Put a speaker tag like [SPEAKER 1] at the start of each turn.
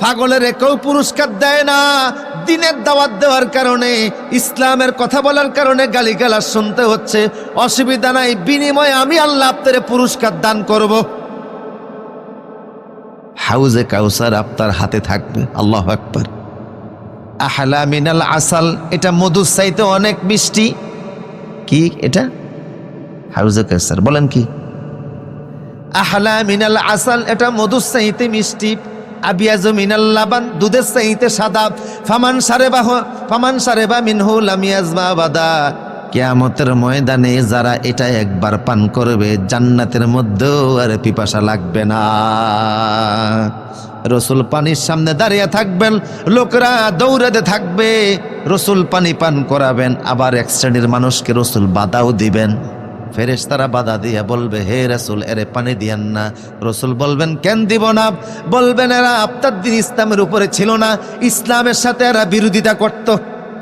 [SPEAKER 1] পাগলের কেউ পুরস্কার দেয় না, দিনের দাওয়াত দেওয়ার কারণে, ইসলামের কথা বলার কারণে গালিগালাজ শুনতে হচ্ছে। অসুবিধা নাই, বিনিময়ে আমি আল্লাহ আপনার পুরস্কার দান করব। হাউজে কাউসার আপনার হাতে থাকবে, আল্লাহ আকবার। আহলা মিনাল আসাল, এটা মধুর চাইতে অনেক মিষ্টি। কি এটা? হাউজে কাউসার, বলেন কি? আহলা মিনাল আসাল, এটা মধুর চাইতে মিষ্টি। আবিয়াজ মিনাল লাবান, দুধের চাইতে সাদা। ফামান সারেবা হ- ফামান সারেবা মিনহু লামিয়াজমা বাদা কেয়ামতের ময়দানে যারা এটা একবার পান করবে, জান্নাতের মধ্যেও আর পিপাসা লাগবে না। রসুল পানির সামনে দাঁড়িয়ে থাকবেন, লোকরা দৌড়াতে থাকবে। রসুল পানি পান করাবেন, আবার এক শ্রেণির মানুষকে রসুল বাধাও দিবেন। ফেরেশ তারা বাধা দিয়া বলবে, হে রসুল, এরে পানি দিয়ান না। রসুল বলবেন, কেন দিব না? বলবেন, এরা আপনার দিন ইসলামের উপরে ছিল না। ইসলামের সাথে এরা বিরোধিতা করত।